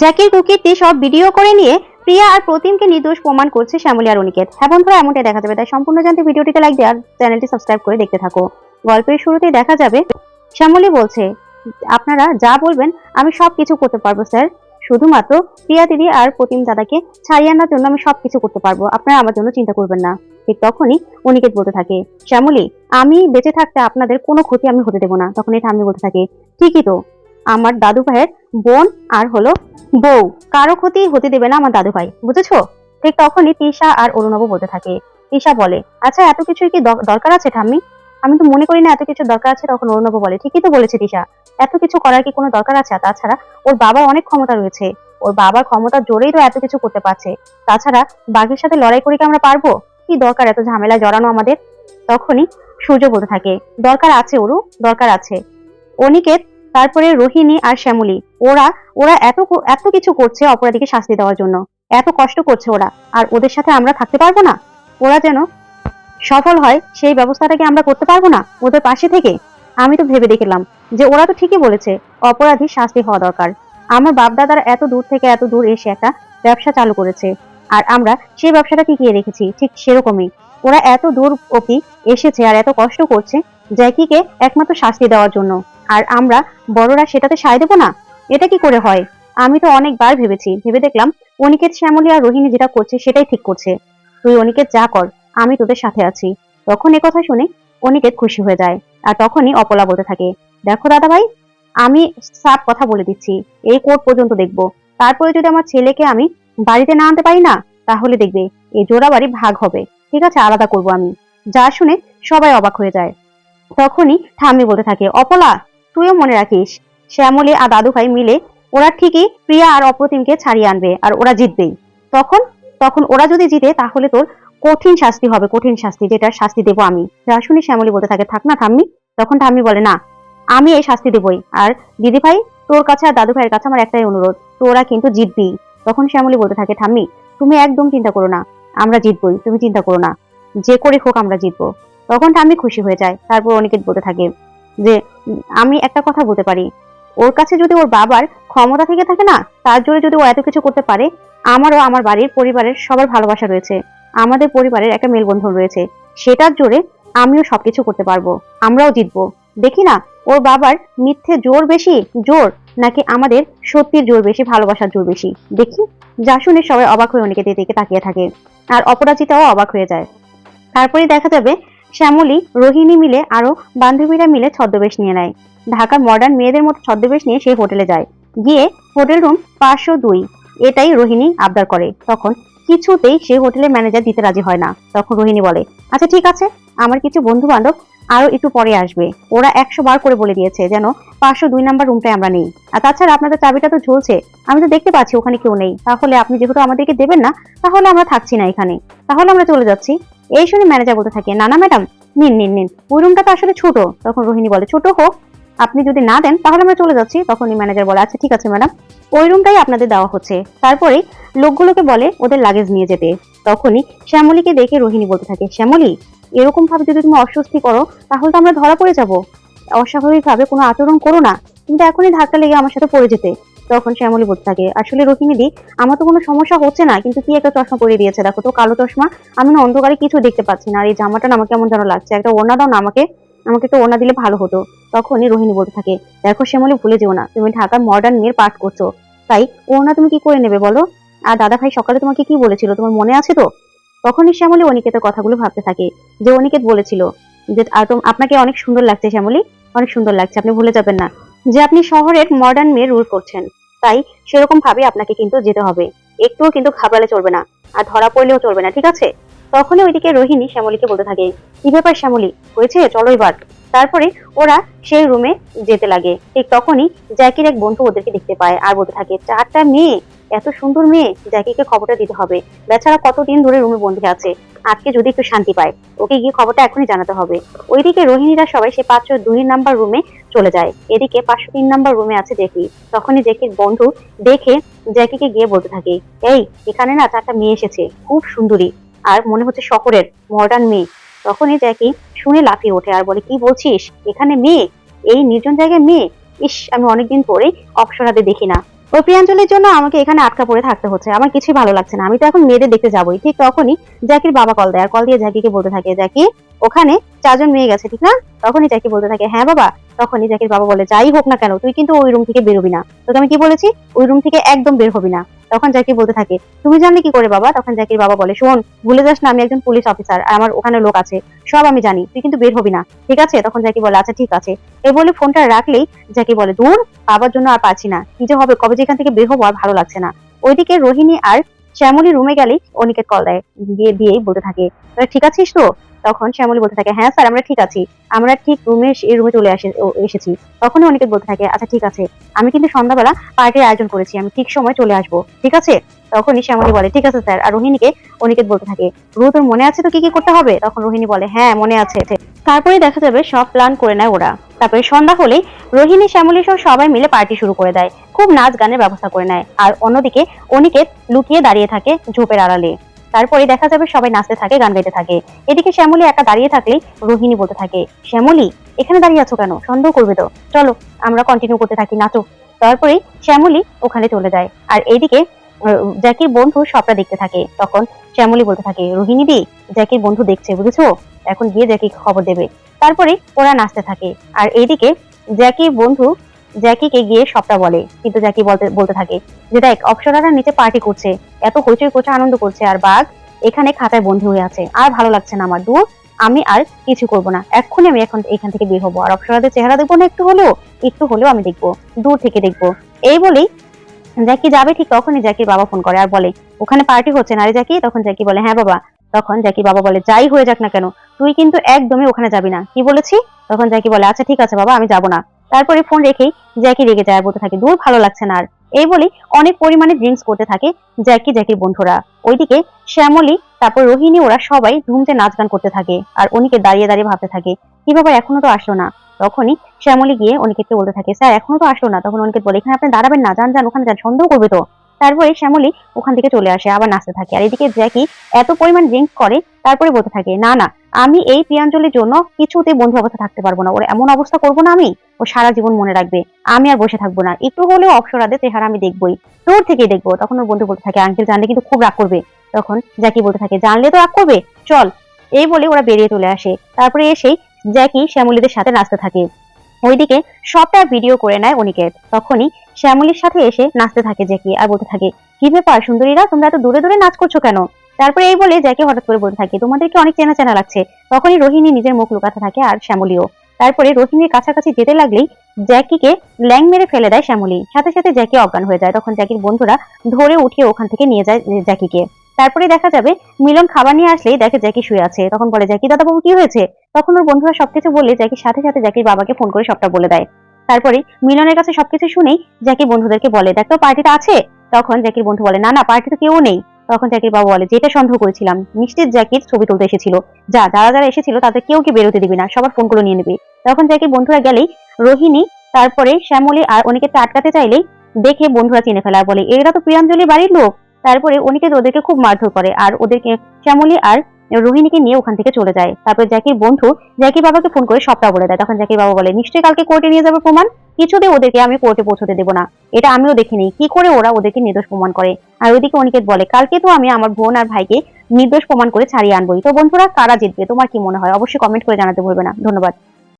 জ্যাকির কুকিরটি সব ভিডিও করে নিয়ে প্রিয়া আর প্রতিমকে নির্দোষ প্রমাণ করছে শ্যামলী আর অনিকেত। হ্যাঁ বন্ধুরা, এমনটাই দেখা যাবে। তাই সম্পূর্ণ জানতে ভিডিওটিতে লাইক দিয়ে আর চ্যানেলটি সাবস্ক্রাইব করে দেখতে থাকো। গল্পের শুরুতেই দেখা যাবে, শ্যামলী বলছে, আপনারা যা বলবেন, আমি সব কিছু করতে পারব, স্যার। শুধুমাত্র প্রিয়া দিদি আর প্রতিম দাদাকে ছাড়িয়ে আনার জন্য আমি সব কিছু করতে পারব। আপনারা আমার জন্য চিন্তা করবেন না। ঠিক তখনই অনিকেত বলতে থাকে, শ্যামলী, আমি বেঁচে থাকতে আপনাদের কোনো ক্ষতি আমি হতে দেবো না। তখন এটা আমি বলতে থাকি, ঠিকই তো। আমার দাদু ভাইয়ের বোন আর হলো বউ। কারও ক্ষতি হতে দেবে না আমার দাদু ভাই বুঝেছ? ঠিক তখনই তিশা আর অরুণব বলতে থাকে। তিশা বলে আচ্ছা এত কিছুর কি দরকার আছে ঠাম্মি? আমি তো মনে করি না এত কিছু দরকার আছে, তখন অরুণব বলে, ঠিকই তো বলেছে তিশা, এত কিছু করার কি কোনো দরকার আছে? তাছাড়া ওর বাবার অনেক ক্ষমতা রয়েছে, ওর বাবার ক্ষমতার জোরেই তো এত কিছু করতে পারছে। তাছাড়া বাঘের সাথে লড়াই করে কি আমরা পারব? কি দরকার এত ঝামেলায় জড়ানো আমাদের? তখনই সূর্য বলতে থাকে, দরকার আছে ওরু দরকার আছে। অনিকেত তারপরে রোহিণী আর শ্যামলী। ওরা ওরা এত এত কিছু করছে অপরাধীকে শাস্তি দেওয়ার জন্য। এত কষ্ট করছে ওরা। আর ওদের সাথে আমরা থাকতে পারব না? ওরা যেন সফল হয়, সেই ব্যবস্থাটাকে আমরা করতে পারব না? ওদের পাশে থেকে? আমি তো ভেবে দেখলাম যে ওরা তো ঠিকই বলেছে অপরাধী শাস্তি হওয়া দরকার। আমার বাপ দাদারা এত দূর থেকে এত দূর এসে একটা ব্যবসা চালু করেছে। আর আমরা সেই ব্যবসাটা টিকিয়ে রেখেছি, ঠিক সেরকমই। ওরা এত দূর অব্দি এসেছে আর এত কষ্ট করছে, জ্যাকিকে একমাত্র শাস্তি দেওয়ার জন্য। আর আমরা বড়রা সেটাতে সায় দেবো না? এটা কি করে হয়? আমি তো অনেকবার ভেবেছি। ভেবে দেখলাম অনিকেত, শ্যামলী আর রোহিণী যেটা করছে সেটাই ঠিক করছে। তুই অনিকেত, যা কর, আমি তোদের সাথে আছি। তখন কথা শুনে অনিকেত খুশি হয়ে যায় আর তখনই অপলা বলতে থাকে, দেখো দাদা ভাই আমি সাপ কথা বলে দিচ্ছি। এই কোর্ট পর্যন্ত দেখব। তারপরে যদি আমার ছেলেকে আমি বাড়িতে না আনতে পারি না, তাহলে দেখবে এই জোড়া বাড়ি ভাগ হবে। ঠিক আছে, আলাদা করব আমি। যা শুনে সবাই অবাক হয়ে যায়। তখনই ঠাম্মি বলতে থাকে, অপলা তুইও মনে রাখিস, শ্যামলী আর দাদু ভাই মিলে ওরা ঠিকই প্রিয়া আর অপ্রতিমকে ছাড়িয়ে আনবে আর ওরা জিতবেই। তখন তখন ওরা যদি জিতে, তাহলে তোর কঠিন শাস্তি হবে, কঠিন শাস্তি, যেটা শাস্তি দেবো আমি। যা শুনে শ্যামলী বলতে থাকে, থাক না ঠাম্মি। তখন ঠাম্মি বলে, না, আমি এই শাস্তি দেবই। আর দিদি ভাই তোর কাছে আর দাদু ভাইয়ের কাছে আমার একটাই অনুরোধ, তোরা কিন্তু জিতবি। তখন শ্যামলী বলতে থাকে, ঠাম্মি, তুমি একদম চিন্তা করো না, আমরা জিতবই, তুমি চিন্তা করো না। যে করে হোক আমরা জিতবো। তখন ঠাম্মি খুশি হয়ে যায়, তারপর অনিকেত বলতে থাকে যে, আমি একটা কথা বলতে পারি। ওর কাছে যদি ওর বাবার ক্ষমতা থেকে থাকে না, তার জোরে যদি ও এত কিছু করতে পারে, আমারও আমার বাড়ির পরিবারের সবার ভালোবাসা রয়েছে। আমাদের পরিবারের একটা মেলবন্ধন রয়েছে। সেটার জোরে আমিও সবকিছু করতে পারব। আমরাও জিতবো। দেখি না, ওর বাবার মিথ্যে জোর বেশি জোর, নাকি আমাদের সত্যির জোর বেশি, ভালোবাসার জোর বেশি? দেখি। যা শুনে সবাই অবাক হয়ে অনেকে দিকে তাকিয়ে থাকে, আর অপরাজিতাও অবাক হয়ে যায়। তারপরে দেখা যাবে শ্যামলী, রোহিণী মিলে আরও বান্ধবীরা মিলে ছদ্মবেশ নিয়ে নেয়। ঢাকার মডার্ন মেয়েদের মতো ছদ্মবেশ নিয়ে সেই হোটেলে যায়। গিয়ে হোটেল রুম পাঁচশো দুই। এটাই রোহিণী আবদার করে। তখন কিছুতেই সে হোটেলের ম্যানেজার দিতে রাজি হয় না। তখন রোহিণী বলে আচ্ছা ঠিক আছে, আমার কিছু বন্ধু বান্ধব আরও একটু পরে আসবে। ওরা একশো বার করে বলে দিয়েছে যেন পাঁচশো দুই নাম্বার রুমটায় আমরা নেই। আর তাছাড়া আপনাদের চাবিটা তো ঝুলছে। আমি তো দেখতে পাচ্ছি ওখানে কেউ নেই। তাহলে আপনি যেহেতু আমাদেরকে দেবেন না, তাহলে আমরা থাকছি না এখানে। তাহলে আমরা চলে যাচ্ছি। এই শুনে ম্যানেজার বলতে থাকে, না না ম্যাডাম নিন নিন নিন। ওই রুমটা তো আসলে ছোট, তখন রোহিণী বলে, ছোট হোক, আপনি যদি না দেন, তাহলে আমরা চলে যাচ্ছি। তখন ম্যানেজার বলে আচ্ছা ঠিক আছে ম্যাডাম ওই রুমটাই আপনাদের দেওয়া হচ্ছে। তারপরে লোকগুলোকে বলে, ওদের লাগেজ নিয়ে যেতে। তখনই শ্যামলীকে দেখে রোহিণী বলতে থাকে, শ্যামলী এরকম ভাবে যদি তুমি অস্বস্তি করো, তাহলে তো আমরা ধরা পড়ে যাব। অস্বাভাবিকভাবে কোনো আচরণ করো না, কিন্তু এখনই ধাক্কা লেগে আমার সাথে পড়ে যেতে। তখন শ্যামলী বলতে থাকে। আসলে রোহিণী দি আমার তো কোনো সমস্যা হচ্ছে না, কিন্তু কি একটা চশমা পরে দিয়েছে? দেখো তো, কালো চশমা। আমি না অন্ধকারে কিছু দেখতে পাচ্ছি না, আর এই জামাটা না আমার কেমন যেন লাগছে। একটা ওড়না দাও না আমাকে। আমাকে একটা ওড়না দিলে ভালো হতো। তখনই রোহিণী বলতে থাকে, দেখো শ্যামলী ভুলে যেও না। তুমি ঢাকার মডার্ন মেয়ের পাঠ করছ। তাই ওড়না তুমি কি করে নেবে বলো? আর দাদা ভাই সকালে তোমাকে কি বলেছিল? তোমার মনে আছে তো? তখনই শ্যামলী অনিকেতের কথাগুলো ভাবতে থাকে। যে অনিকেত বলেছিল যে আপনাকে অনেক সুন্দর লাগছে শ্যামলী। অনেক সুন্দর লাগছে, আপনি ভুলে যাবেন না। যে আপনি শহরের মডার্ন মেয়ে রুল করছেন। তাই সেরকম ভাবে আপনাকে কিন্তু যেতে হবে। একটুও কিন্তু ঘাবড়ালে চলবে না, আর ধরা পড়লেও চলবে না, ঠিক আছে? তখনই ওইদিকে রোহিণী শ্যামলীকে বলতে থাকে, কি ব্যাপার শ্যামলী? হয়েছে? চলো এবার। তারপরে ওরা সেই রুমে যেতে লাগে। ঠিক তখনই জ্যাকির এক বন্ধু ওদেরকে দেখতে পায় আর বলতে থাকে, চারটা মেয়ে এত সুন্দর মেয়ে জ্যাকিকে খবরটা দিতে হবে। বেচারা কতদিন ধরে রুমে বন্দি আছে। আজকে যদি একটু শান্তি পায়, ওকে গিয়ে খবরটা এখনই জানাতে হবে। ওইদিকে রোহিণীরা সবাই সে পাঁচশো দুই নাম্বার রুমে চলে যায়। এদিকে পাঁচশো তিন নাম্বার রুমে আছে জ্যাকি। তখনই জ্যাকির বন্ধু দেখে জ্যাকিকে গিয়ে বলতে থাকে, এই, এখানে না চারটা মেয়ে এসেছে, খুব সুন্দরী। আর মনে হচ্ছে শহরের মডার্ন মেয়ে। তখনই জ্যাকি শুনে লাফিয়ে ওঠে আর বলে, কি বলছিস? এখানে মেয়ে? এই নির্জন জায়গায় মেয়ে? ইস, আমি অনেকদিন পরে অপসরাতে দেখি না। ও প্রিয়াঞ্জলির জন্য আমাকে এখানে আটকা পড়ে থাকতে হচ্ছে। আমার কিছুই ভালো লাগছে না। আমি তো এখন মেয়েদের দেখতে যাবোই। ঠিক তখনই জ্যাকির বাবা কল দেয়। আর কল দিয়ে জ্যাকিকে বলতে থাকে, জ্যাকি ওখানে চারজন মেয়ে গেছে, ঠিক না? তখনই জ্যাকি বলতে থাকে হ্যাঁ বাবা। তখনই জ্যাকির বাবা বলে, যাই হোক না কেন, তুই কিন্তু ওই রুম থেকে বেরোবি না। তোকে আমি কি বলেছি? ওই রুম থেকে একদম বের হবি না। তখন জ্যাকি বলতে থাকে, তুমি জানলে কি করে বাবা? তখন জ্যাকির বাবা বলে, শোন, ভুলে যাস না, আমি একজন পুলিশ অফিসার আর আমার ওখানে লোক আছে, সব আমি জানি, তুই কিন্তু বের হবি না, ঠিক আছে? তখন জ্যাকি বলে আচ্ছা ঠিক আছে। এ বলে ফোনটা রাখলেই জ্যাকি বলে, দূর, বাবার জন্য আর পারছি না, কি যে হবে, কবে যেখান থেকে বের হব আর ভালো লাগছে না। ওইদিকে রোহিণী আর শ্যামলী রুমে গেলেই অনিকেত কল দেয় দিয়ে দিয়েই বলতে থাকে "তোরা ঠিক আছিস তো? তখন শ্যামলী বলতে থাকে হ্যাঁ স্যার, আমরা ঠিক আছি। আমরা ঠিক রুমে এই রুমে চলে আসে এসেছি। তখনই অনিকেত বলতে থাকে আচ্ছা ঠিক আছে। আমি কিন্তু সন্ধ্যাবেলা পার্টির আয়োজন করেছি, আমি ঠিক সময় চলে আসব। ঠিক আছে? তখনই শ্যামলী বলে, ঠিক আছে স্যার। আর রোহিণীকে অনিকেত বলতে থাকে রু তোর মনে আছে তো কি কি করতে হবে? তখন রোহিণী বলে হ্যাঁ মনে আছে। তারপরে দেখা যাবে সব প্ল্যান করে নেয় ওরা। তারপরে সন্ধ্যা হলেই রোহিণী, শ্যামলী সহ সবাই মিলে পার্টি শুরু করে দেয়। খুব নাচ গানের ব্যবস্থা করে নেয়। আর অন্যদিকে অনিকেত লুকিয়ে দাঁড়িয়ে থাকে ঝোপের আড়ালে। তারপরে দেখা যাবে সবাই নাচতে থাকে গান গাইতে থাকে। এদিকে শ্যামলী একা দাঁড়িয়ে থাকলেই রোহিণী বলতে থাকে শ্যামলী এখানে দাঁড়িয়ে আছো কেন? সন্দেহ করবে তো। চলো আমরা কন্টিনিউ করতে থাকি নাচো। তারপরেই শ্যামলী ওখানে চলে যায়। আর এইদিকে আহ, জ্যাকির বন্ধু সবটা দেখতে থাকে। তখন শ্যামলী বলতে থাকে রোহিণী দি জ্যাকির বন্ধু দেখছে বুঝেছ? এখন গিয়ে জ্যাকি খবর দেবে। তারপরে ওরা নাচতে থাকে। আর এইদিকে জ্যাকির বন্ধু জ্যাকিকে গিয়ে সবটা বলে, কিন্তু জ্যাকি বলতে বলতে থাকে যে দেখ, অপ্সরারা নিচে পার্টি করছে, এত হইচই করছে, আনন্দ করছে, আর বাঘ এখানে খাতায় বন্ধু হয়ে আছে, আর ভালো লাগছে না আমার দূর, আমি আর কিছু করব না, এক্ষুনি আমি এখন, এখান থেকে বের হব, আর অপ্সরাদের চেহারা দেখব না একটু হলেও একটু হলেও আমি দেখব, দূর থেকে দেখব। এই বলেই জ্যাকি যাবে ঠিক তখনই জ্যাকির বাবা ফোন করে আর বলে, ওখানে পার্টি হচ্ছে না রে জ্যাকি? তখন জ্যাকি বলে হ্যাঁ বাবা। তখন জ্যাকি বাবা বলে, যাই হয়ে যাক না কেন, তুই কিন্তু একদমই ওখানে যাবি না। কি বলেছি? তখন জ্যাকি বলে আচ্ছা ঠিক আছে বাবা, আমি যাব না। তারপরে ফোন রেখেই জ্যাকি রেগে যায় বলতে থাকে, দূর ভালো লাগছে না আর। এই বলেই অনেক পরিমাণে ড্রিঙ্কস করতে থাকে জ্যাকি, জ্যাকির বন্ধুরা। ওইদিকে শ্যামলী, তারপর রোহিণী ওরা সবাই ধুমতে নাচ গান করতে থাকে আর অনিকে দাঁড়িয়ে দাঁড়িয়ে ভাবতে থাকে, কি বাবা, এখনও তো আসলো না? তখনই শ্যামলী গিয়ে অনিকেতকে বলতে থাকে, স্যার, এখনও তো আসলো না। তখন অনিকেত বলে, এখানে আপনি দাঁড়াবেন না, যান যান, ওখানে যান, সন্দেহ করবে তো? তারপরে শ্যামলী ওখান থেকে চলে আসে, আবার নাচতে থাকে। আর এদিকে জ্যাকি এত পরিমাণ ড্রিঙ্কস করে, তারপরে বলতে থাকে, না না, আমি এই প্রিয়াঞ্জলির জন্য কিছুতে বন্ধু অবস্থা থাকতে পারব না। ওর এমন অবস্থা করব না আমি, ও সারা জীবন মনে রাখবে। আমি আর বসে থাকব না। একটু হলেও অপসরাদের চেহারা আমি দেখবোই। দূর থেকেই দেখব। তখন ওর বন্ধু বলতে থাকে, আঙ্কেল জানলে কিন্তু খুব রাগ করবে। তখন জ্যাকি বলতে থাকে, জানলে তো রাগ করবে? চল। এই বলে ওরা বেরিয়ে চলে আসে। তারপরে এসেই জ্যাকি শ্যামলীদের সাথে নাচতে থাকে। ওইদিকে সবটা ভিডিও করে নেয় অনিকেত। তখনই শ্যামলীর সাথে এসে নাচতে থাকে জ্যাকি আর বলতে থাকে, কি ব্যাপার সুন্দরীরা, তোমরা এত দূরে দূরে নাচ করছ কেন? তারপরে এই বলে জ্যাকি হঠাৎ করে বলতে থাকে, তোমাদেরকে অনেক চেনা চেনা লাগছে। তখনই রোহিণী নিজের মুখ লুকাতে থাকে আর শ্যামলীও। তারপরে রোহিণীর কাছাকাছি যেতে লাগলেই জ্যাকিকে ল্যাং মেরে ফেলে দেয় শ্যামলি। সাথে সাথে জ্যাকি অজ্ঞান হয়ে যায়। তখন জ্যাকির বন্ধুরা ধরে উঠিয়ে ওখান থেকে নিয়ে যায় জ্যাকিকে। তারপরে দেখা যাবে মিলন খাবার নিয়ে আসলেই দেখে জ্যাকি শুয়ে আছে। তখন বলে, জ্যাকি, দাদাবাবু, কি হয়েছে? তখন ওর বন্ধুরা সবকিছু বলে জ্যাকির সাথে সাথে জ্যাকির বাবাকে ফোন করে সবটা বলে দেয়। তারপরে মিলনের কাছে সবকিছু শুনেই জ্যাকি বন্ধুদেরকে বলে, দেখো পার্টিটা আছে? তখন জ্যাকির বন্ধু বলে, না না, পার্টিতে কেউ নেই। তখন জ্যাকির বাবা বলে, যেটা সন্দেহ করেছিলাম নিশ্চিত জ্যাকির ছবি তুলতে এসেছিল। যা, যারা যারা এসেছিল তাদের কেউ কি বেরোতে দিবি না, সবার ফোন করে নিয়ে নিবি। তখন জ্যাকির বন্ধুরা গেলেই রোহিণী, তারপরে শ্যামলী আর অনেকে আটকাতে চাইলেই দেখে বন্ধুরা চিনে ফেলা বলে, এরা তো প্রিয়াঞ্জলি বাড়ির লোক। তারপরে অনিকে ওদেরকে খুব মারধর করে আর ওদেরকে, শ্যামলী আর রোহিণীকে নিয়ে ওখান থেকে চলে যায়। তারপর জ্যাকির বন্ধু জ্যাকির বাবাকে ফোন করে সবটা বলে দেয়। তখন জ্যাকির বাবা বলে, নিশ্চয়ই কালকে কোর্টে নিয়ে যাবে প্রমাণ? কিছুতে ওদেরকে আমি কোর্টে পৌঁছতে দেবো না। এটা আমিও দেখিনি। কি করে ওরা ওদেরকে নির্দোষ প্রমাণ করে? আর ওইদিকে অনিকেত বলে, কালকে তো আমি আমার বোন আর ভাইকে নির্দোষ প্রমাণ করে ছাড়িয়ে আনবোই। তো বন্ধুরা, কারা জিতবে? তোমার কি মনে হয়? অবশ্যই কমেন্ট করে জানাতে ভুলবে না। ধন্যবাদ।